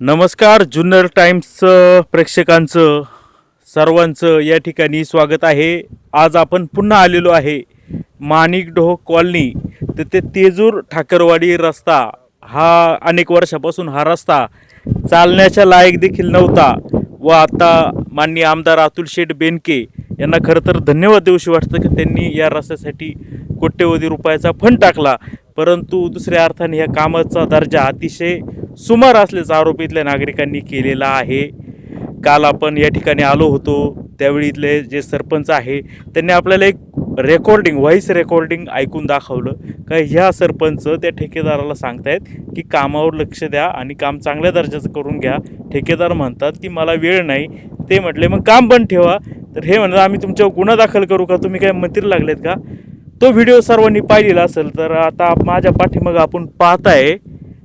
नमस्कार जुन्नर टाईम्सचं प्रेक्षकांचं सर्वांचं या ठिकाणी स्वागत आहे. आज आपण पुन्हा आलेलो आहे माणिकडोह कॉलनी. तर ते तेजूर ठाकरवाडी रस्ता हा अनेक वर्षापासून हा रस्ता चालण्याच्या लायक देखील नव्हता. व आता माननीय आमदार अतुल शेठ बेनके यांना खरं तर धन्यवाद देऊशी वाटतं की त्यांनी या रस्त्यासाठी कोट्यवधी रुपयाचा फंड टाकला. परंतु दुसऱ्या अर्थाने या कामाचा दर्जा अतिशय सुमार असल्याचा आरोप इथल्या नागरिकांनी केलेला आहे. काल आपण या ठिकाणी आलो होतो त्यावेळी इथले जे सरपंच आहे त्यांनी आपल्याला एक रेकॉर्डिंग व्हॉईस रेकॉर्डिंग ऐकून दाखवलं. का ह्या सरपंच त्या ठेकेदाराला सांगतायत की कामावर लक्ष द्या आणि काम चांगल्या दर्जाचं करून घ्या. ठेकेदार म्हणतात की मला वेळ नाही ते म्हटले मग काम बंद ठेवा. तर हे म्हणतात आम्ही तुमच्यावर गुन्हा दाखल करू का? तुम्ही काय मंत्री लागलेत का? तो व्हिडिओ सर्वांनी पाहिलेला असेल तर आता माझ्या पाठीमाग आपण पाहताय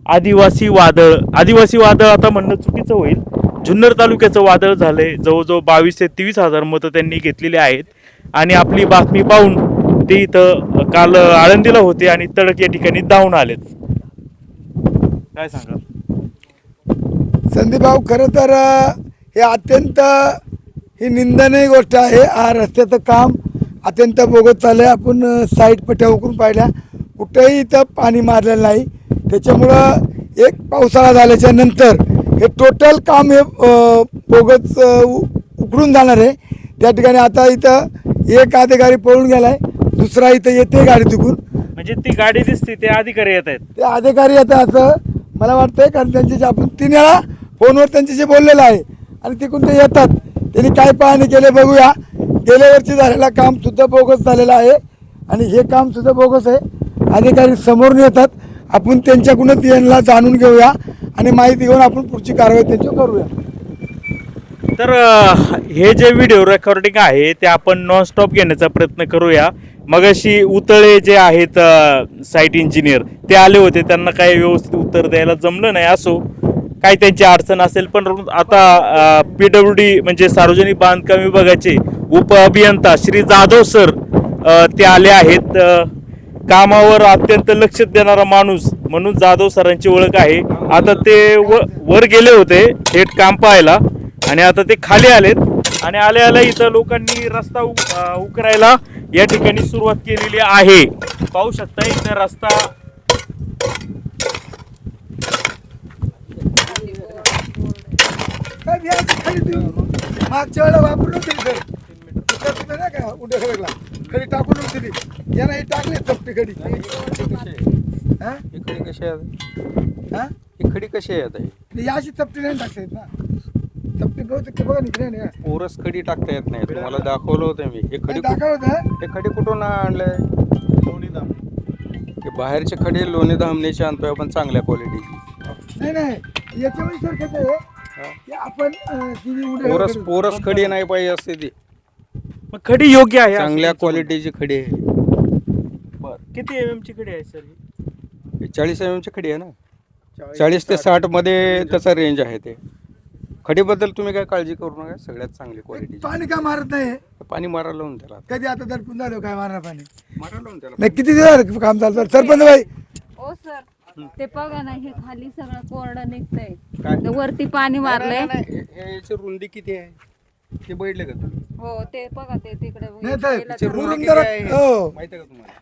आदिवासी वादळ. आदिवासी वादळ आता म्हणणं चुकीचं होईल. जुन्नर तालुक्याचं वादळ झालंय. जवळजवळ बावीस ते तेवीस हजार मतं त्यांनी घेतलेली आहेत. आणि आपली बातमी पाहून ते इथं काल आळंदीला होते आणि तडक या ठिकाणी धावून आलेत. काय सांगा संदीप भाऊ खरं तर हे अत्यंत ही निंदनीय गोष्ट आहे. हा रस्त्याचं काम अत्यंत बोगत चाललं आहे आपण साईड पट्ट्या उकरून पाहिल्या. कुठेही इथं पाणी मारलेलं नाही. त्याच्यामुळं एक पावसाळा झाल्याच्यानंतर हे टोटल काम हे अ, बोगस अ, उ- उकळून जाणार आहे. त्या ठिकाणी आता इथं एक अधिकारी पळून गेलाय. दुसरा इथं येते गाडी चुकून म्हणजे ती गाडी दिसते ते अधिकारी येत आहेत. ते अधिकारी आता असं मला वाटतंय. कारण त्यांच्याशी आपण तीन वेळा फोनवर त्यांच्याशी बोललेलं आहे. आणि तिकडून ते येतात. त्यांनी काय पाहणी केले बघूया. गेल्या वर्षी झालेला काम सुद्धा बोगस झालेलं आहे. आणि हे काम सुद्धा बोगस आहे. अधिकारी समोरून येतात आपण त्यांच्याकडूनच यांना जाणून घेऊया. आणि माहिती घेऊन आपण पुढची कारवाई त्यांची करूया. तर हे जे व्हिडिओ रेकॉर्डिंग आहे ते आपण नॉनस्टॉप घेण्याचा प्रयत्न करूया. मगाशी उतळे जे आहेत साईट इंजिनियर ते आले होते. त्यांना काही व्यवस्थित उत्तर द्यायला जमलं नाही. असो. काही त्यांची अडचण असेल पण आता पी डब्ल्यू डी म्हणजे सार्वजनिक बांधकाम विभागाचे उप अभियंता श्री जाधव सर ते आले आहेत. कामावर अत्यंत लक्ष देणारा माणूस म्हणून जाधव सरांची ओळख आहे. आता ते व वर गेले होते थेट काम पाहायला. आणि आता ते खाली आलेत. आणि आल्या आल्या इथं लोकांनी रस्ता उकरायला या ठिकाणी सुरुवात केलेली आहे. पाहू शकता इथं रस्ता काय बिहारची खाली तुम्ही मागच्या वेळेला वापरून होती सर दुसऱ्या तिथं नाही का उड्या खडकला खडी टाकून होती ती यानं ही टाकली चपटी खडी हा? ही खडी कशी आहे हां ही खडी कशी आहे आता ही? अशी चपटी नाही टाकता येत ना चपटी बहुतेक बघा नाही का? पोरस खडी टाकता येत नाही तुम्हाला दाखवलं होतं मी हे खडी दाखवलं होतं हे खडी कुठून आणलंय हे बाहेरचे खडे लोणी धामणीचे आणतोय आपण चांगल्या क्वालिटीची नाही नाही याच्यामध्ये सर कसं आहे की आपण अं, उड्या पोरस पोरस खडी नाही पाहिजे असते ती. मग खडी योग्य आहे असं चांगल्या तुमचं क्वालिटीची खडी आहे. म्हणणं. बरं. किती एम एम ची खडी आहे सर ही? ही चाळीस एम ची खडी आहे ना? चाळीस ते साठ. मध्ये त्याचा रेंज आहे ते. खडीबद्दल तुम्ही काय काळजी करू नका सगळ्यात चांगली क्वालिटीची पाणी का मारत नाही? पाणी मारायला लावून त्याला. कधी आता दडपून झालं काय मारणार पाणी? मारायला लावून त्याला. नाही किती दिवस झालं काम चालतं सरपंच भाई. ओ सर. ते बघा ना हे खाली सगळं कोरडं निघतंय. वरती पाणी मारलंय. हे- याची रुंदी किती आहे? ते बैठले का तुम्ही? हो ते बघा ते तिकडे नाही साहेब, मुरुम जरा- आहे? हो. माहिती आहे का तुम्हाला?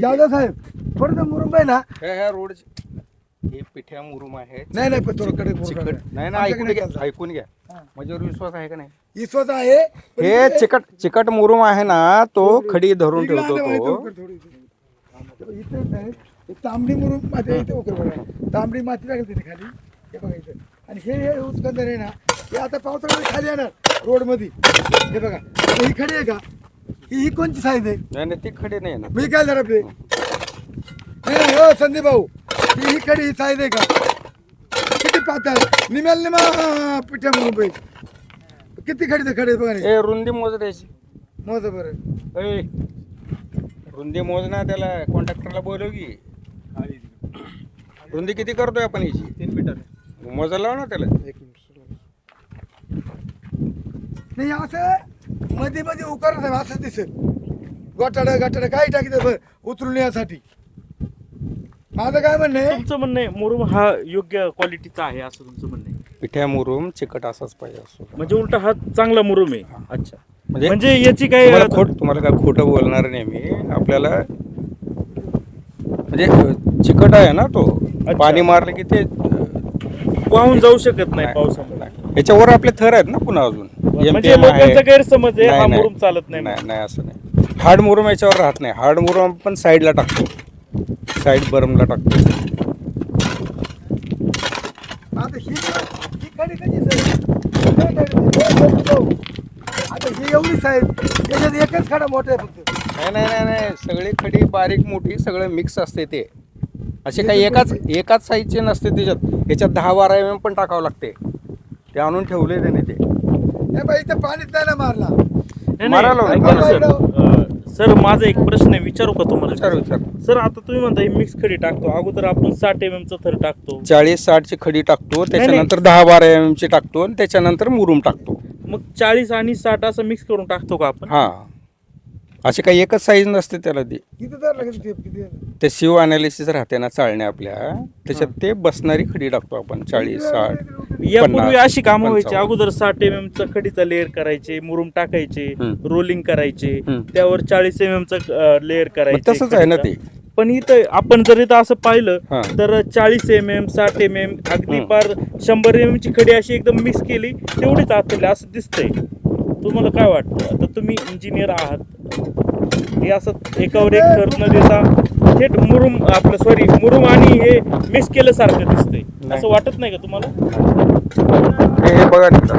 जाधव साहेब थोडंसं मुरुम आहे ना. ह्या रोड हे पिठ्या मुरुम आहेत. नाही नाही पण थोडं कडे चिकट नाही ना ऐकून घ्या ऐकून घ्या. माझ्यावर विश्वास आहे का नाही? विश्वास आहे हे चिकट चिकट मुरुम आहे ना तो खडी धरून ठेवतो तो. थोडी इथे. हे तांबडी मुरुम माती आहे इथे उकर बघा. तांबडी माती लागेल तिथे खाली. हे बघा इथे. आणि हे हे उत्कंदर आहे ना हे आता पावसाळ्यात खाली येणार रोडमध्ये हे बघा. ही खडी आहे का? ही ही कोणची साईज आहे? नाही नाही ती खडी नाही ना मी काय जरा आपले नाही हो संदीप भाऊ. ही ही खडी ही साईज आहे का? किती पातळ निमेल निमा पिठ्या मुरुम पाहिजे किती खडी ते खडी बघा ए रुंदी मोज द्यायची मोज बरं. ए रुंदी मोज ना त्याला कॉन्ट्रॅक्टरला बोलव की. रुंदी किती करतोय आपण याची? तीन मीटर मोजायला लाव ना त्याला. नाही असं मध्ये मध्ये उकारत आहे असं दिसेल. गोटाड गाटाड काही टाकी बरं उचलून यासाठी. माझं काय म्हणणं आहे? तुमचं म्हणणं आहे मुरुम हा योग्य क्वालिटीचा आहे असं तुमचं म्हणणं आहे. पिठ्या मुरुम चिकट असाच पाहिजे असतो. म्हणजे उलटा हा चांगला मुरुम आहे. अच्छा. म्हणजे म्हणजे याची काय तुम्हाला खोट तुम्हाला काय खोटं बोलणार नाही मी. आपल्याला म्हणजे चिकट आहे ना तो. पाणी मारलं की ते वाहून जाऊ शकत नाही नाही. याच्यावर आपले थर आहेत ना पुन्हा अजून? म्हणजे MPM आहे. लोकांचा गैरसमज आहे नाही, हा नाही. मुरुम चालत नाही. नाही नाही असं नाही. हार्ड मुरुम याच्यावर राहत नाही. हार्ड मुरुम आपण साईडला टाकतो. साईड बरमला टाकतो. आता ही ही. आता ही एवढी साहेब त्याच्यात एकच खडा मोठा आहे फक्त. नाही नाही नाही नाही. सगळी खडी बारीक मोठी सगळं मिक्स असते ते. असे काही एकाच एकाच साईजचे नसते त्याच्यात. याच्यात दहा बारा एम एम पण टाकावं लागते. ते आणून ठेवले त्याने ते. बाई इथं पाणीच नाही ना मारला. नाही, मारायला नाही, लावलं. ऐका ना सर. अं, सर माझा एक प्रश्न आहे विचारू का विचार तुम्हाला? विचार सर आता तुम्ही म्हणता ही मिक्स खडी टाकतो. अगोदर आपण साठ एम चा थर टाकतो. चाळीस साठची खडी टाकतो. त्याच्यानंतर दहा बारा एम एम ची टाकतो. आणि त्याच्यानंतर मुरुम टाकतो. मग चाळीस आणि साठ असं मिक्स करून टाकतो का आपण? हा. असे काही एकच साईज नसते त्याला ती किती तर लागेल टेप किती ते शिव अनालिसिस राहते ना चाळण्या आपल्या त्याच्यात ते बसणारी खडी टाकतो आपण चाळीस साठ यापूर्वी पन्नास, अशी कामं व्हायची पंचावन्न. अगोदर साठ एम चा खडीचा लेअर करायचे मुरुम टाकायचे हम्म. रोलिंग करायचे हम्म. त्यावर चाळीस एम चा लेअर मग करायचे तसंच आहे ना ते पण इथं आपण जर इथं असं पाहिलं हा. तर चाळीस एम एम साठ एम एम अगदी हम्म. पार शंभर एम ची खडी अशी एकदम मिक्स केली तेवढीच आतली असं दिसतंय तुम्हाला काय वाटतं? आता तुम्ही इंजिनियर आहात. हे असं एकावर एक थर न देता थेट मुरुम आपलं सॉरी मुरुम आणि हे मिक्स केल्यासारखं दिसतंय. असं वाटत नाही का तुम्हाला? हे बघा ठीक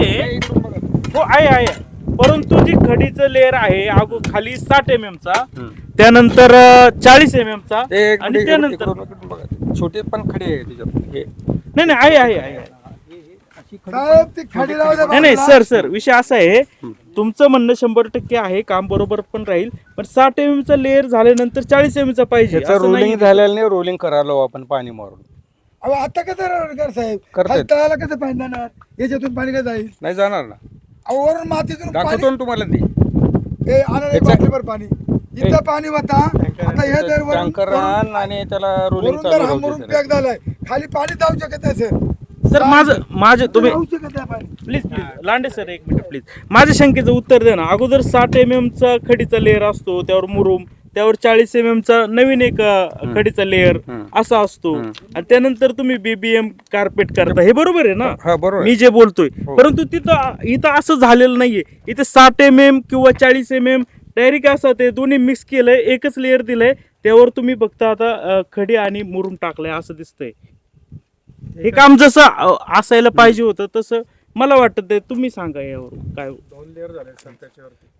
आहे. हो आहे आहे. परंतु जी खडीचं लेअर आहे अगो खाली साठ एम एम चा. त्यानंतर चाळीस एम एम चा आणि त्यानंतर. छोटे पण खडे आहे त्याच्यात नाही नाही आहे आहे आहे. साहेब ती खडी राहू द्या नाही. सर सर विषय असा आहे तुमचं म्हणणं शंभर टक्के आहे काम बरोबर पण राहील पण साठ एम चा लेअर झाल्यानंतर चाळीस एम चा पाहिजे त्याचं असं नाही. रोलिंग झालेलं नाही रोलिंग करायला आपण पाणी मारून. अहो आता कसं राहणार साहेब? करतायत. खाली तळाला कसं पाणी जाणार? याच्यातून पाणी कसं जाईल? नाही जाणार ना. अहो वरून मातीतून दाखवतो ना तुम्हाला ते. हे आणा एक याचं- बाटलीभर पाणी. इथं पाणी होता. आता हे जर वरून- टँकर वरून आण त्याला रोलिंग वरून चालू पॅक झालाय. खाली पाणी जाऊ शकत नाही सर. सर माझं माझं तुम्ही राहू शकत नाही पाणी प्लीज प्लीज लांडे सर एक मिनिट प्लीज. माझ्या शंकेचं उत्तर द्या ना. अगोदर साठ एम एम चा खडीचा लेअर असतो त्यावर मुरुम त्यावर चाळीस एम एम चा नवीन एक अ, खडीचा लेअर. असा असतो. आणि त्यानंतर तुम्ही बीबीएम कार्पेट करता. हे बरोबर आहे ना? हा बरोबर मी आहे. जे बोलतोय. हो. परंतु तिथं इथं असं झालेलं नाहीये. इथे साठ एम एम किंवा चाळीस एम एम डायरेक्ट असं ते दोन्ही मिक्स केलंय एकच लेअर दिलंय. त्यावर तुम्ही बघता आता अ, खडी आणि मुरुम टाकलंय असं दिसतंय. हे काम जसं अ, असायला पाहिजे होतं तसं मला वाटतं ते तुम्ही सांगा यावर काय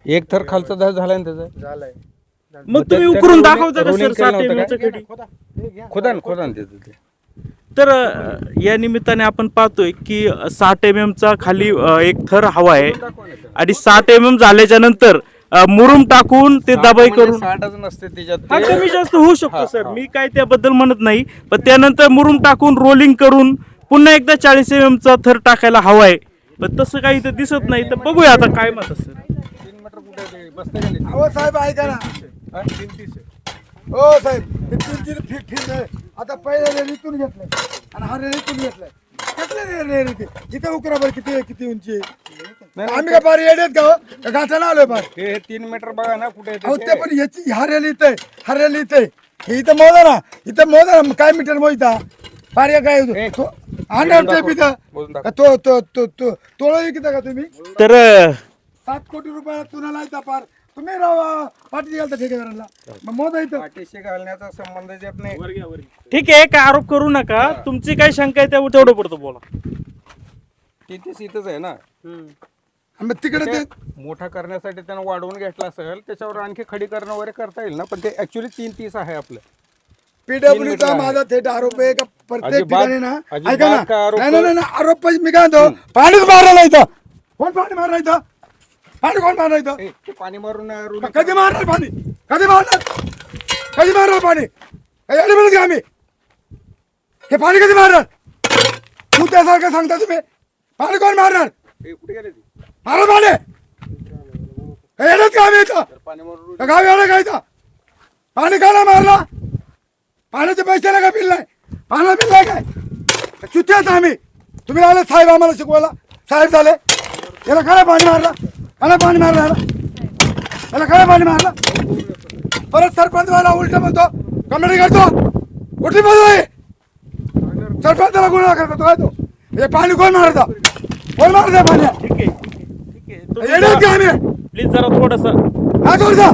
एक थर खालचा झा- झालाय ना त्याचा? मग तुम्ही उकरून दाखवता का rolling सर केलं साठ खडी खोदा. ना खोदा ना त्याचं ते. तर अ, या निमित्ताने आपण पाहतोय की साठ एम एम चा खाली अ, एक थर हवा आहे. आणि साठ एम एम झाल्याच्यानंतर मुरुम टाकून ते दबाई म्हणजे करून साठच नसते त्याच्यात हा ते- कमी जास्त होऊ शकतो हा, सर हा. मी काय त्याबद्दल म्हणत नाही पण त्यानंतर मुरुम टाकून रोलिंग करून पुन्हा एकदा चाळीस एम चा थर टाकायला हवाय पण तसं काही इथं दिसत नाही तर बघूया आता काय मत सर तीन मीटर कुठे आहे ते? बसतंय का नाही ते? अहो साहेब ऐका ना हा? हो साहेब ते तीन तीन फीट फीट आहे. आता पहिला रेल इथून घेतलाय आणि हा रेल इथून घेतलाय कसले रेल इथे इथे उकरा बरं किती किती उंची आहे? आम्ही काय बारी येडेत का हो? का गाठाला आलोय बार हे हे तीन मीटर बघा ना कुठे आहे अहो ते. ते पण याची हा रेल इथे हा रेल इथे हे इथं मोजा ना इथं मोजा ना काय मीटर मोजता पार काय ए, तो अंडर टेप इथं मोजून दाखव. का तो तो तो तो तोळा विकता का तुम्ही तर सात कोटी रुपयाला तुला लायता पार तुम्ही राहा पाठी घालता ठेकेदाराला मग मोजा इथं. पाठीशी घालण्याचा संबंध येत नाही. ठीक आहे काय आरोप करू नका. तुमची काय शंका आहे त्यावर तेवढं पुरतं बोला. तिथेच इथंच आहे ना. मग तिकडे ते मोठा करण्यासाठी त्यानं वाढवून घेतला असेल त्याच्यावर आणखी खडी करणं वगैरे करता येईल ना? पण ते ऍक्च्युली तीन तीस आहे आपलं. पीडब्ल्यू मीटर चा आहे. माझा थेट आरोप आहे का? प्रत्येक अजिबात- ठिकाणी ना. अजिबात ऐका ना. काय आरोप नाही नाही, नाही नाही, आरोप मी काय म्हणतो? पाणीच मारलं इथं. कोण पाणी मारलं इथं? पाणी कोण मारलं इथं? ए, ते पाणी मारून अं, कधी मारणार पाणी? कधी मारणार? कधी मारणार पाणी? काही अडवलं का आम्ही. हे पाणी कधी मारणार? तू त्यासारखं सांगता तुम्ही. पाणी कोण मारणार? ए, कुठे गेले ते? मारा पाणी. काही येणार का आम्ही इथं. पाणी मारून रुली- का गाव एवढं काय इथं? पाणी का नाही मारला? पाण्याचे पैसे का बिल नाही पाण्याला बिल नाही काय? चुती आहेत आम्ही. तुम्ही आले साहेब आम्हाला शिकवायला. साहेब झाले. याला काय पाणी मारलं? काय पाणी मारलं याला याला काय पाणी मारलं? परत सरपंच मला उलट म्हणतो कमेंट करतो. कुठली बाजू आहे? सरपंचाला गुन्हा करतो काय तो? हे पाणी कोण मारता कोण मारतं पाणी? ठीक आहे ठीक का आम्ही? प्लीज जरा थोडस. हा थोडसा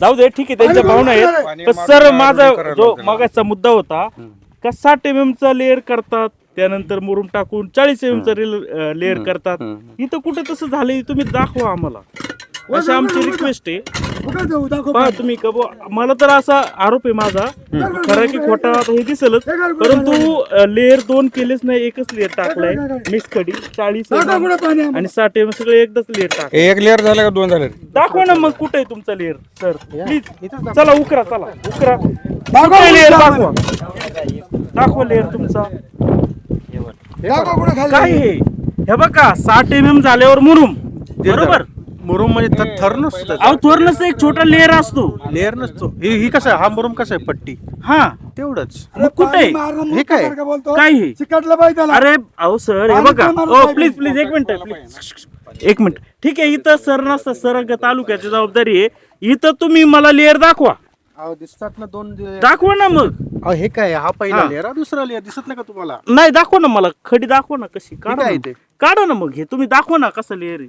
जाऊ दे ठीक आहे त्यांच्या पाणी भावना मारून आहेत पाणी पण मारून सर माझा जो. मागाचा मुद्दा होता का साठ एम चा लेअर करतात? त्यानंतर मुरुम टाकून चाळीस एम चा लेअर करतात. इथं कुठे तसं झालंय तुम्ही दाखवा आम्हाला. अशी आमची रिक्वेस्ट आहे. कुठं जाऊ दाखव पहा तुम्ही का बुवा, मला तर असा आरोप आहे माझा. खरा की खोटा आता हे दिसेलच. परंतु लेअर दोन केलेच नाही एकच लेअर टाकलाय. मिक्स कडी चाळीस कुठं पाणी. आणि साठ एम सगळे एकदाच लेअर टाक एक लेअर झालं का दोन झाले? दाखवा ना मग कुठे आहे तुमचा लेअर सर प्लीज चला उकरा चला. उकरा. दाखव लेअर दाखवा. दाखवा. लेअर तुमचा. दाखव कुठं खाली? काय हे? हे बघा साठ एम एम झाल्यावर मुरुम. बरोबर? मुरुम म्हणजे थ- थर नसतो अहो थोर नसतं एक छोटा लेअर असतो. लेअर नसतो. ही ही कसं आहे? हा मुरुम कसा आहे? पट्टी. हा. तेवढंच. अरे मग कुठे? पाणी मारणं हे काय? बोलतो? काय हे? चिकटलं पाहिजे त्याला. अरे अहो सर हे बघा. ओ? प्लीज प्लीज एक मिनिट प्लीज एक मिनिट. ठीक आहे इथं सर नसतं सर तालुक्याची जबाबदारी आहे. इथं तुम्ही मला लेअर दाखवा. अहो दिसतात ना दोन layer. दाखवा ना मग. अहो हे काय हा पहिला हा. लेअर हा दुसरा लेअर दिसत नाही का तुम्हाला? नाही दाखवा ना मला. खडी दाखवा ना कशी. काढा काय ना. ते? काढा ना मग हे. तुम्ही दाखवा ना कसं लेअर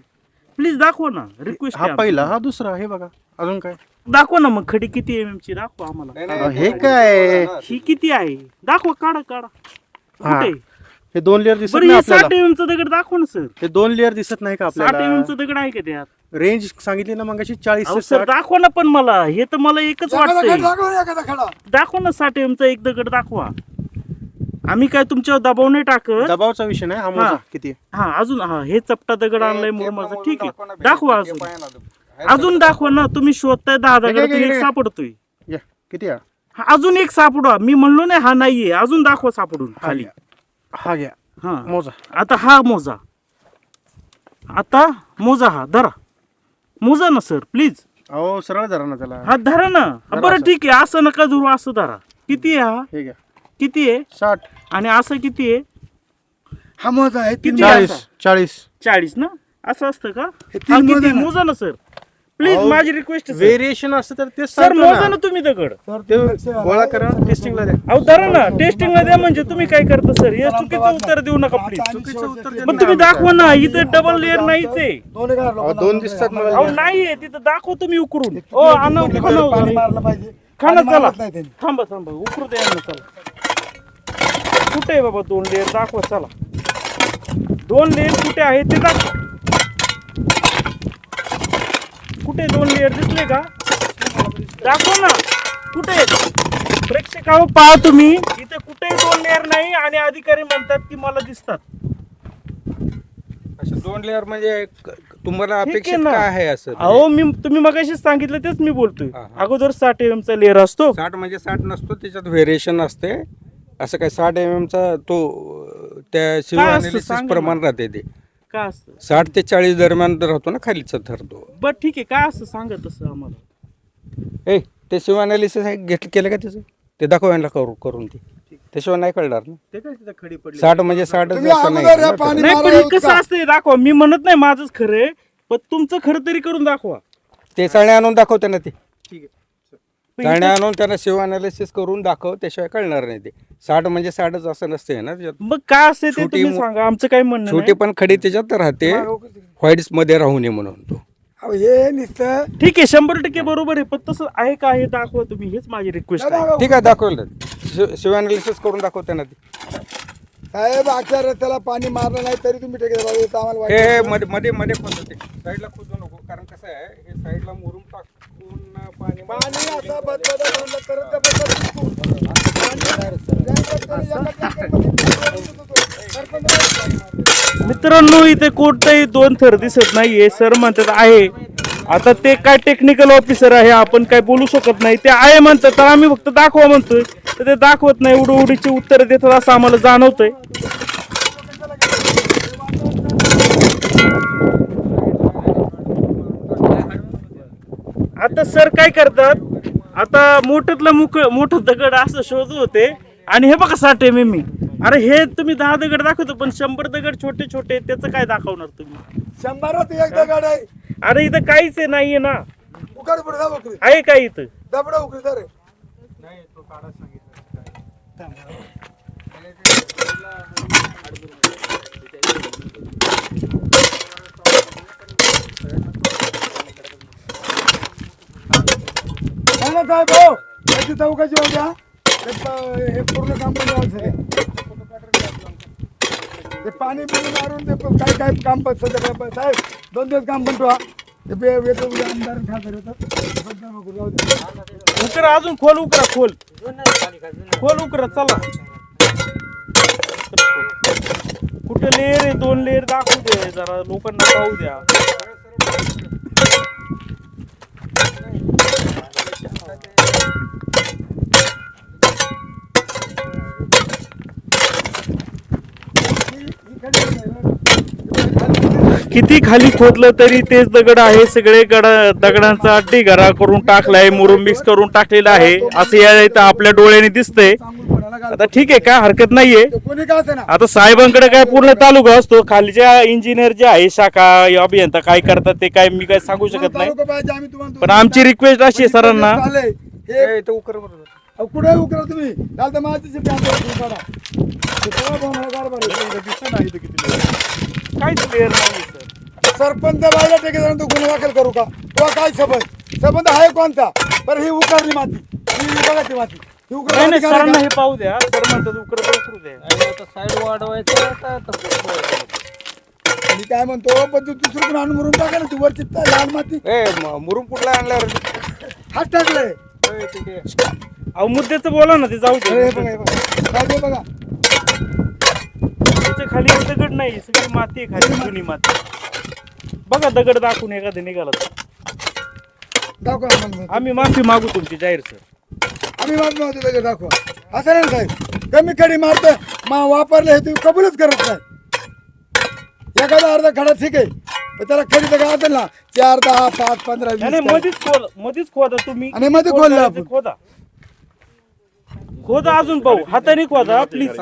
प्लीज दाखवा ना. रिक्वेस्ट हा पहिला हा दुसरा हे बघा. अजून काय? दाखवा ना मग. खडी किती एम ची दाखवा आम्हाला. अहो, हे काय? ही किती आहे? दाखवा काढा काढा. हा. कुठे हे दोन लेअर दिसत बरं नाही हे साठ आपल्याला एम चा दगड दाखवा ना सर. हे दोन लेअर दिसत नाही का साठ एम आपल्याला चा दगड आहे का त्यात? रेंज सांगितली ना मग चाळीस अहो ते सर साठ. दाखवा ना पण मला. हे तर मला एकच वाटतंय. ना, एखादा खडा. दाखवा ना साठ एमचा एक दगड दाखवा. आम्ही काय तुमच्यावर दबाव नाही टाकत? दबावचा विषय नाही हा मोजा. किती? आहे? हा अजून हा हे चपटा दगड आणलाय मुरमाचा पण ठीक आहे. दाखवा ते अजून. अजून दाखवा ना तुम्ही शोधताय दहा दगड एक हे? सापडतोय. या किती आहे? हा, अजून एक सापडवा मी म्हणलो नाही हा नाहीये. अजून दाखवा सापडून हा खाली. घ्या. हा घ्या. हा. मोजा. आता हा मोजा. आता मोजा हा. धरा. मोजा ना सर प्लीज अहो सरळ धरा ना त्याला. हा धरा ना. हा, बरं ठीक आहे. असं नका धरू असं धरा. किती आहे हा? हे घ्या किती आहे? साठ. आणि असं किती आहे? हा मोजा आहे तीन? चाळीस. चाळीस. चाळीस ना? असं असतं का? हे किती. मोजा ना सर प्लीज अहो, माझी रिक्वेस्ट व्हेरिएशन असतं तर ते सर मोजा ना तुम्ही दगड. ते. गोळा करा टेस्टिंगला द्या. अहो धरा ना टेस्टिंगला द्या म्हणजे तुम्ही काय करता सर हे चुकीचं उत्तर देऊ नका प्लीज चुकीचं उत्तर तुम्ही दाखवा ना इथं डबल लेअर नाहीच आहे. दोन अहो, दोन. मला. अहो नाहीये तिथं दाखव तुम्ही उकरून. ओ आणा खाना मारलं पाहिजे. चला. मारत नाही त्यांनी. थांबा थांबा उकरू द्या ना चला. कुठे आहे बाबा दोन लेअर दाखवा चला. दोन लेअर कुठे आहे ते दाखवा. कुठे दोन लेअर दिसले का? दाखवा ना. कुठे? आहेत? प्रेक्षकावर पहा तुम्ही. इथे कुठे दोन लेअर नाही आणि अधिकारी म्हणतात की मला दिसतात. असे दोन लेअर म्हणजे क- तुम्हाला ठीक आहे अपेक्षित ना. काय आहे असं? अहो मी तुम्ही मगाशीच सांगितलं तेच मी बोलतोय. हा, हा. अगोदर साठ एम चा लेअर असतो. साठ म्हणजे साठ नसतो त्याच्यात व्हेरिएशन असते. असं काय साठ एम एमचा तो अं, त्या असतं? सांगा प्रमाण राहते ते. का असतं? साठ ते चाळीस दरम्यान राहतो ना खालीचा थर तो. बर ठीक आहे. काय असं सांगा तसं आम्हाला. ए ते सिव्हिल अनालिसिस घेत केलं का त्याचं? ते दाखव यांना करू करून ते. त्याशिवाय नाही कळणार ना. ते काय तिथं खडी पडली? साठ म्हणजे साठ तुम्ही अगोदर या पाणी नाही पण मारायला कसं. असतंय दाखवा. मी म्हणत नाही माझंच खरं आहे पण तुमचं खरं तरी करून दाखवा. ते चाळणे आणून दाखव त्यांना ते. ठीक आहे. चाळणे आणून त्यांना सिव्हिल अनालिसिस करून दाखव त्याशिवाय कळणार नाही ते. साठ म्हणजे साठच असं नसते ना त्याच्यात मग काय असते ते छोटी तुम्ही मो- सांगा आमचं काय म्हणणं छोटी नाही. पण खडी त्याच्यात राहते व्हाईट्समध्ये राहू नये म्हणून तो अहो, हे नुसतं ठीक आहे शंभर टक्के बरोबर आहे पण तसं आहे का हे दाखवा तुम्ही हेच माझी रिक्वेस्ट आहे ठीक आहे दाखवलं सिव्हिल अनालिसिस करून दाखव त्यांना ते साहेब रस्त्याला पाणी मारलं नाही तरी तुम्ही ठेके बाबा इथं आम्हाला हे वाटतं. मध्ये मध्ये मध्ये खोदू ते साईडला खोदू नको कारण कसं आहे हे साईडला मुरुम टाकून पाणी पाणी असं बदबदा म्हणलं तरच ते बदबदा. पाणी मित्रांनो इथे कोणताही दोन थर दिसत नाहीये. सर म्हणतात आहे. आता ते काय टेक्निकल ऑफिसर आहे आपण काय बोलू शकत नाही. ते आहे म्हणतात तर आम्ही फक्त दाखवा म्हणतोय. तर ते दाखवत नाही उडू उडीची उत्तर देतात असं आम्हाला जाणवतंय. आता सर काय करतात आता मोठतलं मुख मोठं दगड असं शोध होते. आणि हे बघा साठ एम मी. अरे हे तुम्ही दहा दगड दाखवतो पण शंभर दगड छोटे छोटे त्याचं काय दाखवणार तुम्ही? शंभरात एक दगड आहे. अरे इथं काहीच आहे नाहीये ना. उकड पुढे आहे काय इथं? दबडा उकडी तर नाही ना साहेब हो याची चौकशी होऊ हे पूर्ण काम ते पाणी बिणी मारून ते काय काय काम सध्या साहेब दोन दिवस काम पण ठेवा ते बे- वेगळे आमदार खासदार येतात उकरा अजून खोल उकरा खोल. खोल उकरा चला. कुठे लेअर आहे दोन लेअर दाखवू दे जरा लोकांना पाहू द्या. किती खाली खोदलं तरी तेच दगड आहे सगळे गड दगडांचा ढिगारा करून टाकलाय मुरुम मिक्स करून टाकलेला आहे असं या इथं आपल्या डोळ्याने दिसतंय आता ठीक आहे काय हरकत नाहीये आता साहेबांकडे काय पूर्ण तालुका असतो खालच्या इंजिनियर जे आहे शाखा अभियंता काय करतात ते काय मी काय सांगू शकत नाही पण आमची रिक्वेस्ट अशी आहे सरांना कुठे उकरा तुम्ही? काल तर माझी. काहीच क्लिअर नाही सर सरपंच बायला ठेकेदार तो गुन्हा दाखल करू का? किंवा काय सबंध? सबंध आहे कोणता? तर ही उकरली माती. ही बघा ती माती. ही नाही उकरली नाही माती सरांना का? हे पाहू द्या. सर म्हणतात उकडं उकरू द्या. आता साईड वाढवायचं का तसं ठेवायचं? मी काय म्हणतो पण तू दुसरीकडून आणून मुरून टाका ना तू वरची ता- लाल माती. ए म- मुरुम कुठला आणल्यावर? हात टाकलंय ए, ठीक आहे. अहो मुद्द्याचं बोला ना ते जाऊ हे दे बघा. हे बघा बघा. त्याच्याखाली दगड नाही सगळी माती आहे खाली जुनी माती. बघा दगड दाखवून एखादं निघाला तर. दाखवा. आम्ही माफी मागू तुमची जाहीर सर. आम्ही मागतो होतो त्याच्यात दाखवा. असं नाही ना साहेब. कमी खडी मारतं मा वापरले हे तुम्ही कबूलच करत नाही. एखादा अर्धा खडा ठीक आहे पण त्याला खडी तर काय असेल ना. चार दहा पाच पंधरा नाही नाही, वीस मध्येच खोद मध्येच खोदा तुम्ही. आणि मध्ये खोदलं आपण. खोदा. खोदा अजून पाहू. हाताने खोदा प्लीज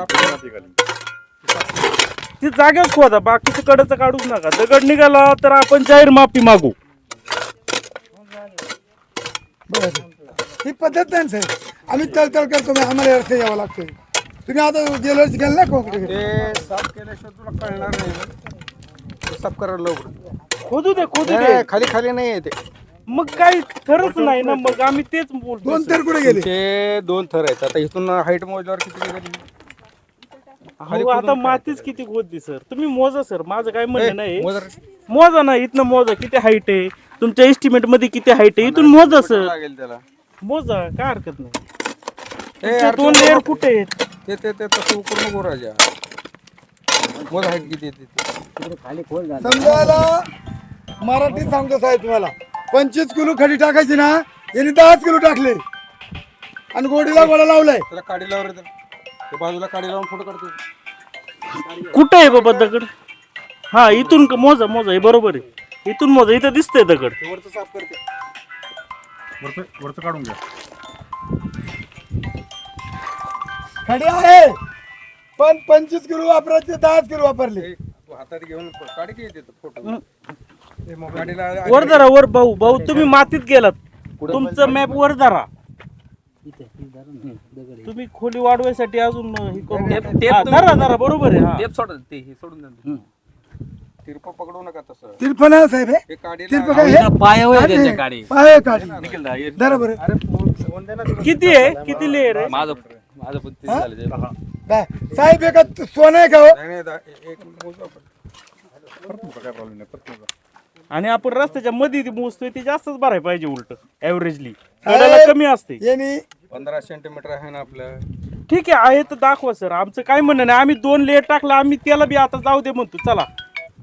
ती जागेच खोदा बाकीचं कडचं काढूच नका. दगड निघाला तर आपण जाहीर माफी मागू. बरं. ही पद्धत नाही साहेब. आम्ही तळतळ करतो आम्हाला अर्थ यावं लागतोय तुम्ही आता गेल्या वर्षी गेला ना कोकणाकडे ते साफ केल्याशिवाय तुला कळणार नाही ना. ते साफ करायला लवकर. खोदू दे खोदू दे. नाही, खाली खाली नाही येते मग काही खरंच नाही ना मग आम्ही तेच बोलतो दोन तर कुठे गेले? ते दोन थर आहेत. आता इथून हाईट मोजल्यावर किती? अहो, आता मातीच किती खोदली सर? तुम्ही मोजा सर. माझं काय म्हणणं नाही. मोजा. रे. मोजा ना इथनं मोजा. किती हाईट आहे? तुमच्या एस्टिमेटमध्ये किती हाईट आहे? इथून मोजा सर. लागेल त्याला. मोजा काय हरकत नाही. ए, तुमचे यार, दोन लेअर कुठे आहेत? ते ते ते तसं उकरू नको राजा. मोज हाईट किती येते ते. समजायला मराठी सांगतो साहेब तुम्हाला. पंचवीस किलो खडी टाकायची ना यांनी दहाच किलो टाकले. आणि गोडीला गोडा लावलाय. त्याला काडी लावर येतं ते बाजूला काडी लावून फोटो काढतो. कुठे आहे बाबा दगड? हा इथून क- मोजा मोजा हे बरोबर आहे. इथून मोजा इथं दिसतंय दगड. ते वरचं साफ करते. खडी आहे. पण पंचवीस किलो वापरायचे दहाच किलो वापरले. ते हातात घेऊन येते फोटो. वर धरा वर भाऊ भाऊ तुम्ही मातीत गेलात. तुमचं मॅप वर धरा. तुम्ही खोली वाढवायसाठी अजून हे करून हा, धरा धरा बरोबर आहे हा. तिरपा पकडू नका तसं. तिरपण आहे साहेब हे? हे काय हे? काढी. पाय काढी धरा बरं. किती आहे? किती लेअर आहे? काय? साहेब एका सोनं आहे का हो? नाही नाही दा- ए- एक मोजू आपण आणि आपण रस्त्याच्या मध्ये ती मोजतोय ते जास्तच भरायला पाहिजे उलट ऍव्हरेजली साहेब, कमी असते. यांनी पंधरा सेंटीमीटर आहे ना आपलं. ठीक आहे आहे तर दाखवा सर. आमचं काय म्हणणं नाही. आम्ही दोन लेअर टाकला आम्ही त्याला बी आता जाऊ दे म्हणतो. चला.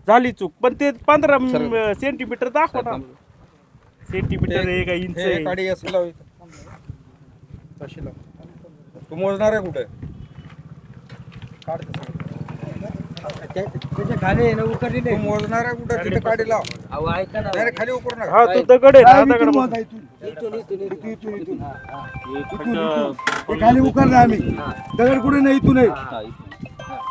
झाली चूक. पण ते पंधरा सेंटीमीटर दाखवा ना. सेंटीमीटर आहे का इंच हे आहे? काडी असं लाव इथं. अशी लाव. तू मोजणार आहे कुठे? काढ तसं. तू मोजणार आहे कुठे तिथे लाव नाही खाली उकरू नका हा तो दगड आहे ना साहेब, दगड इथून. बघ. मोजा, इथून. इथून इथून. इथून हे खाली उकरलं आम्ही. दगड कुठे नाही इथून आहे.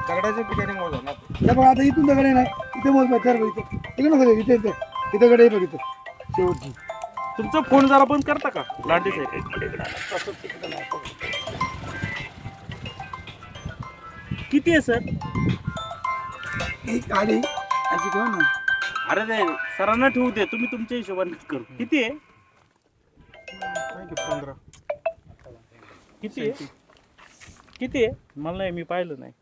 दगडाच्या ठिकाणी मोजा ना. हे बघ आता इथून दगड आहे ना इथे मोज बघ तर इथे. इथे नको जाऊ, इथे इथे. इथे दगड आहे बघ इथं. शेवटची. तुमचा फोन जरा बंद करता का? लांडे साहेब किती आहे सर? ही गाडी? अशी ठेवा ना अरे ते सरांना ठेवू दे तुम्ही तुमच्या हिशोबाने करू. किती आहे? पंधरा. किती आहे? किती आहे? मला नाही मी पाहिलं नाही.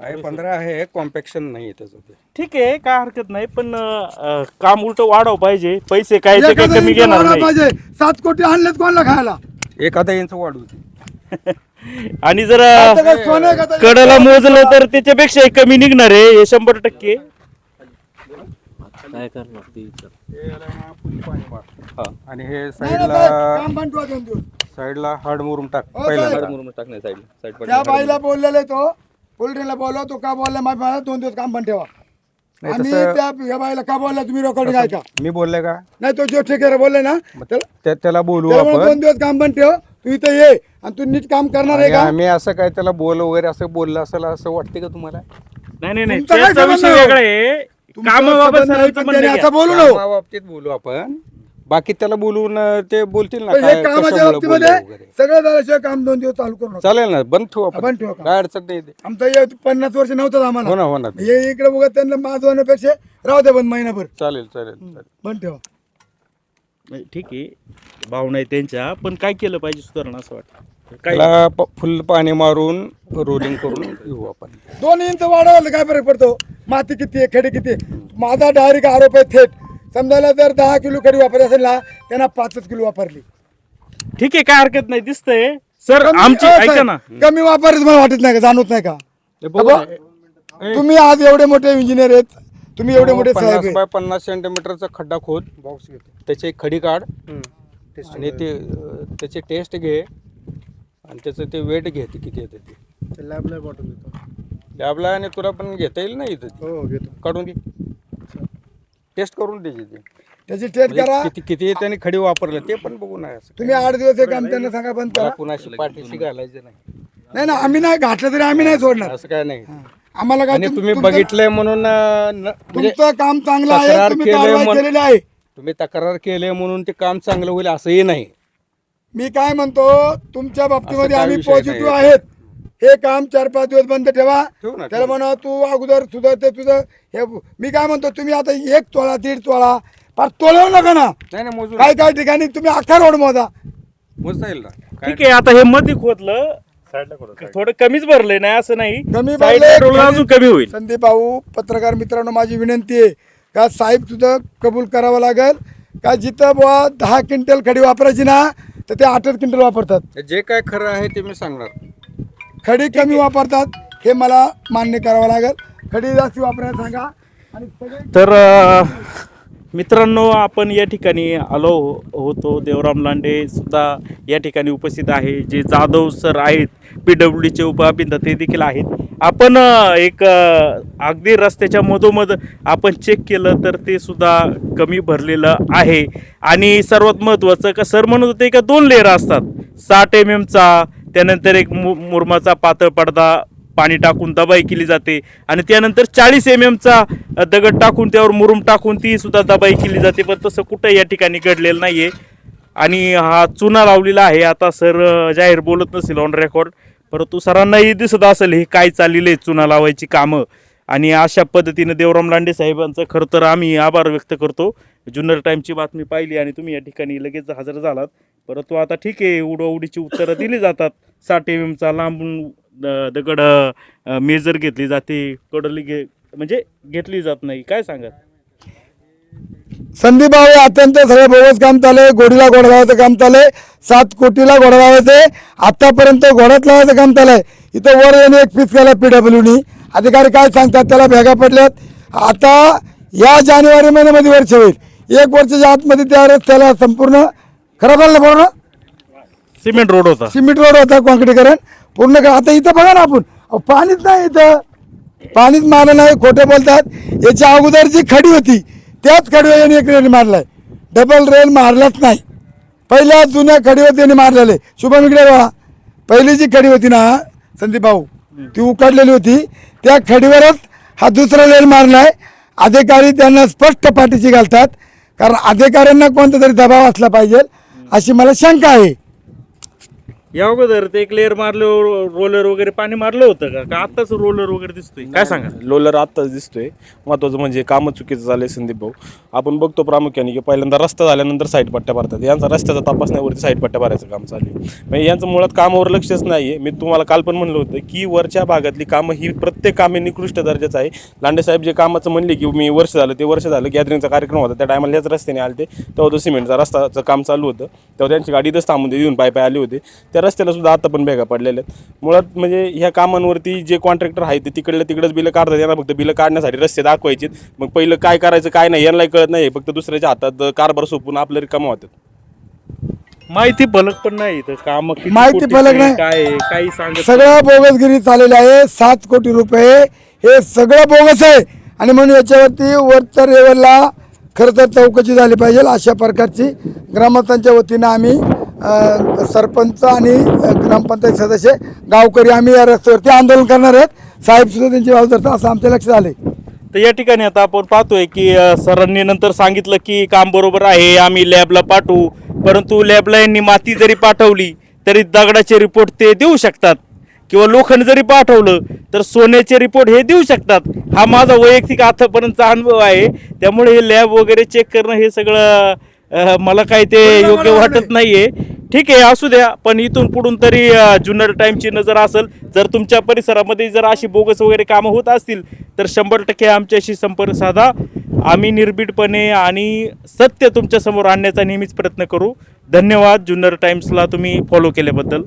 आहे पंधरा आहे कॉम्पॅक्शन नाही आहे त्याचं ते. ठीक आहे काय हरकत नाही पण अं, काम उलट वाढव पाहिजे. पैसे काय ते काही एखादा कमी इंच घेणार नाही. पाहिजे. सात कोटी आणलेत कोणाला खायला? एखादा इंच वाढू दे. आणि जर काय? कडला मोजलं तर त्याच्यापेक्षा कमी निघणार आहे हे शंभर टक्के. हा. आणि हे नाही ना साईडला. साईडला हार्ड मुरुम टाक हो, पहिला मुरुम टाकणे साईडला. साईड त्या बाईला बोललेले तो. पोल्ट्रीला बोलवा तो का बोलला माहिती मला दोन दिवस काम पण ठेवा. नाही आणि तसं- त्या या बाईला का बोलला तुम्ही रेकॉर्डिंग ऐका. मी बोलले का? नाही तो जो ठेकेदार बोलले ना त्याला त्या- त्याला बोलू त्याला आपण. दोन दिवस काम पण ठेव. तू इथे ये आणि तू नीट काम करणार आहे आणि का? आम्ही असं काय त्याला बोल वगैरे असं बोललं असेल असं वाटते का तुम्हाला? नाही नाही नाही. तुमचं काय त्याचा विषय संबंध? वेगळा आहे. तुमचा कामाबाबत संबंध नाही, सरांचं पण म्हणणं त्याने घ्या. असं बोलू नको. कामाबाबतीत बोलू आपण. बाकी त्याला बोलून अं, ते बोलतील ना पण काय कामाच्या कशामुळं बाबतीमध्ये वगैरे. सगळं झाल्याशिवाय काम दोन दिवस चालू करू नका. चालेल ना बंद ठेवू बंद आपण. ठेवू? काय अडचण नाही ते. आमचं हे पन्नास वर्ष नव्हतं हो आम्हाला ना हो ना. हे इकडे बघा त्यांना माझं होण्यापेक्षा राहू दे बंद महिनाभर. चालेल चालेल चालेल. बंद ठेवा. ठीक आहे. भावना आहे त्यांच्या पण काय केलं पाहिजे सुधारणा असं वाटतं? काय? त्याला प- फुल पाणी मारून रोलिंग करून घेऊ आपण. दोन इंच वाढवलं काय फरक पडतो? माती किती आहे खडी किती आहे? माझा डायरेक्ट आरोप आहे थेट. समजायला जर दहा किलो खडी वापरत असेल ना त्यांना पाचच किलो वापरली. ठीक आहे काय हरकत नाही दिसतंय. सर कमी- आमची अ, ऐका साहेब, ना. कमी वापरच मला वाटत नाही का जाणवत नाही का? हे बघू ना. तुम्ही आज एवढे मोठे इंजिनियर आहेत तुम्ही एवढे मोठे साहेब पन्नास बाय पन्नास सेंटीमीटरचा खड्डा खोद बॉक्स घेतो. त्याची एक खडी काढ आणि ते अं, त्याची टेस्ट घे आणि त्याचं ते वेट घे ते किती येते ते. लॅबला बॉटल देतो. लॅबला आणि तुला पण घेता येईल ना इथं ते. हो घेतो. काढून घे टेस्ट करून द्यायची ते त्याची टेस्ट करा. म्हणजे किती किती येते आणि खडी वापरलं ते पण बघू नाही असं. तुम्ही आठ दिवस हे काम त्यांना सांगा बंद मला करा कुणाशी पाठीशी घालायचं नाही. नाही ना आम्ही नाही घातलं तरी आम्ही नाही सोडणार. असं काय नाही. आम्हाला काय आणि तुम- तुम्ही तुमचं- बघितलंय म्हणून अं, न- म्हणजे तुमचं काम चांगलं आहे तक्रार तुम्ही केलंय कारवाई म्हण- केलेली आहे. तुम्ही तक्रार केली म्हणून ते काम चांगलं होईल असंही नाही. मी काय म्हणतो तुमच्या बाबतीमध्ये काय आम्ही विषय पॉझिटिव्ह. आहेत. हे काम चार पाच दिवस बंद ठेवा. ठेवू ना, त्याला ठेवू. म्हणा तू अगोदर तुझं ते तुझं हे मी काय म्हणतो तुम्ही आता एक तोळा दीड तोळा फार तोळव नका ना. नाही नाही मोजून काय काय ठिकाणी तुम्ही अख्खा रोड मोजा. मोजता येईल ना. काय ठीक आहे आता हे मध्ये खोदलं थोडं कमीच भरलंय नाही असं नाही. कमी Side भरलंय, ला roll अजून कमी होईल. संदीप भाऊ पत्रकार मित्रांनो माझी विनंती आहे का साहेब तुझं कबूल करावं लागेल. का जिथं बुवा दहा क्विंटल खडी वापरायची ना तर ते आठच क्विंटल वापरतात. जे काय खरं आहे ते मी सांगणार. खडी कमी वापरतात हे मला मान्य करावं लागेल. खडी जास्त वापरायला सांगा. आणि सगळे तर अ, मित्रांनो आपण या ठिकाणी आलो होतो. देवराम लांडे सुद्धा या ठिकाणी उपस्थित आहे. जे जाधव सर आहेत पी डब्ल्यू डीचे उपअभियंता ते देखील आहेत. आपण एक अगदी रस्त्याच्या मधोमध आपण चेक केलं तर ते सुद्धा कमी भरलेलं आहे. आणि सर्वात महत्त्वाचं का सर म्हणत होते का दोन लेअर असतात. साठ एम एमचा त्यानंतर एक मु मुरमाचा पातळ पडदा पाणी टाकून दबाई केली जाते. आणि त्यानंतर चाळीस एम एमचा दगड टाकून त्यावर मुरुम टाकून ती सुद्धा दबाई केली जाते. पण तसं कुठं या ठिकाणी घडलेलं नाहीये. आणि हा चुना लावलेला आहे. आता सर जाहीर बोलत नसेल ऑन रेकॉर्ड परंतु सरांनाही दिसत असेल हे काय चाललेलं आहे चुना लावायची कामं. आणि अशा पद्धतीनं देवराम लांडे साहेबांचं खरं तर आम्ही आभार व्यक्त करतो. जुन्नर टाईमची बातमी पाहिली आणि तुम्ही या ठिकाणी लगेच हजर झालात. परंतु आता ठीक आहे उडवडीची उत्तरं दिली जातात. साठ एम एमचा लांबून द- दगड मेजर घेतली जाते कडली घे म्हणजे घेतली जात नाही. काय सांगा संदीप भाऊ हे अत्यंत सगळं बोगस काम चाललंय गोडीला घोडा लावायचं काम चाललंय सात कोटीला घोडा लावायचंय आतापर्यंत घोड्यात लावायचं काम चाललंय इथं वर यांनी एक पीस केला पीडब्ल्यूनी अधिकारी काय सांगतात त्याला भेगा पडल्यात. आता या जानेवारी महिन्यामध्ये वर्ष होईल. एक वर्षाच्या आतमध्ये त्या रस्त्याला संपूर्ण खराब झालं बरोबर ना सिमेंट रोड होता. सिमेंट रोड होता कॉन्क्रीटीकरण. पूर्ण क- आता इथं बघा ना आपण. अहो, पाणीच नाही इथं. पाणीच मारलं नाही खोटे बोलतात. याच्या अगोदर जी खडी होती त्याच खडीवर यांनी एक रेल मारलाय. डबल रेल मारलाच नाही. पहिल्या जुन्या खडीवर त्यांनी मारलेले. शुभम इकडे बघा पहिली जी खडी होती ना संदीप भाऊ ती उकडलेली होती. त्या खडीवरच हा दुसरा रेल मारलाय. अधिकारी त्यांना स्पष्ट पाठीशी घालतात. कारण अधिकाऱ्यांना कोणता तरी दबाव असला पाहिजे अशी मला शंका आहे. या अगोदर ते एक लेअर मारलं रोलर वगैरे पाणी मारलं होतं का? का आताच रोलर वगैरे दिसतोय? काय सांगा? लोलर आत्ताच दिसतोय. महत्वाचं म्हणजे कामं चुकीचं झालंय संदीप भाऊ. आपण बघतो प्रामुख्याने की पहिल्यांदा रस्ता झाल्यानंतर साईड पट्ट्या भरतात. यांचा रस्त्याचा तपासण्यावरती साईड पट्ट्या भरायचं काम चालू आहे. म्हणजे यांचं मुळात कामावर लक्षच नाही आहे मी तुम्हाला काल पण म्हणलं होतं की वरच्या भागातली कामं ही प्रत्येक कामे निकृष्ट दर्जाचं आहे. लांडे साहेब जे कामाचं म्हणले की मी वर्ष झालं ते वर्ष झालं गॅदरिंगचा कार्यक्रम होता. त्या टायमाला याच रस्त्याने आले ते तेव्हा तो सिमेंटचा रस्ताचं काम चालू होतं. तेव्हा त्यांची गाडी इथंच थांबून येऊन पाय पाय आले होते. त्या रस्त्याला सुद्धा आता पण भेगा पडलेल्या आहेत. मुळात म्हणजे ह्या कामांवरती जे कॉन्ट्रॅक्टर आहे ते तिकडलं तिकडंच बिलं काढतात. यांना फक्त बिलं काढण्यासाठी रस्ते दाखवायचे मग पहिलं काय करायचं काय नाही यांनाही कळत नाही. फक्त दुसऱ्याच्या हातात कारभार सोपून आपलं रिकामं होतात माहिती फलक पण नाही इथं. काम किती माहिती कोटीचं फलक नाही. काय आहे, काही सांगत सगळं बोगसगिरी चाललेलं आहे. सात कोटी रुपये हे सगळं बोगस आहे. आणि म्हणून याच्यावरती वरच्या लेवलला खरं तर चौकशी झाली पाहिजे अशा प्रकारची. ग्रामस्थांच्या वतीनं आम्ही सरपंच आणि ग्रामपंचायत सदस्य गावकरी आम्ही या रस्त्यावरती आंदोलन करणार आहेत. साहेब सुद्धा त्यांची बाजू धरतात असं आमच्या लक्षात आले तर या ठिकाणी आता आपण पाहतोय की सरांनी नंतर सांगितलं की काम बरोबर आहे आम्ही लॅबला पाठवू. परंतु लॅबला यांनी माती जरी पाठवली तरी दगडाचे रिपोर्ट ते देऊ शकतात. किंवा लोखंड जरी पाठवलं तर सोन्याचे रिपोर्ट हे देऊ शकतात. हा माझा वैयक्तिक आतापर्यंतचा अनुभव आहे. त्यामुळे हे लॅब वगैरे चेक करणं हे सगळं अ, मला काही ते योग्य वाटत नाहीये. ठीक आहे असू द्या पण इथून पुढून तरी अ, जुन्नर टाईमची नजर असेल जर तुमच्या परिसरामध्ये जर अशी बोगस वगैरे कामं होत असतील तर शंभर टक्के आमच्याशी संपर्क साधा. आम्ही निर्भीडपणे आणि सत्य तुमच्यासमोर आणण्याचा नेहमीच प्रयत्न करू. धन्यवाद जुन्नर टाइम्सला तुम्ही फॉलो केल्याबद्दल.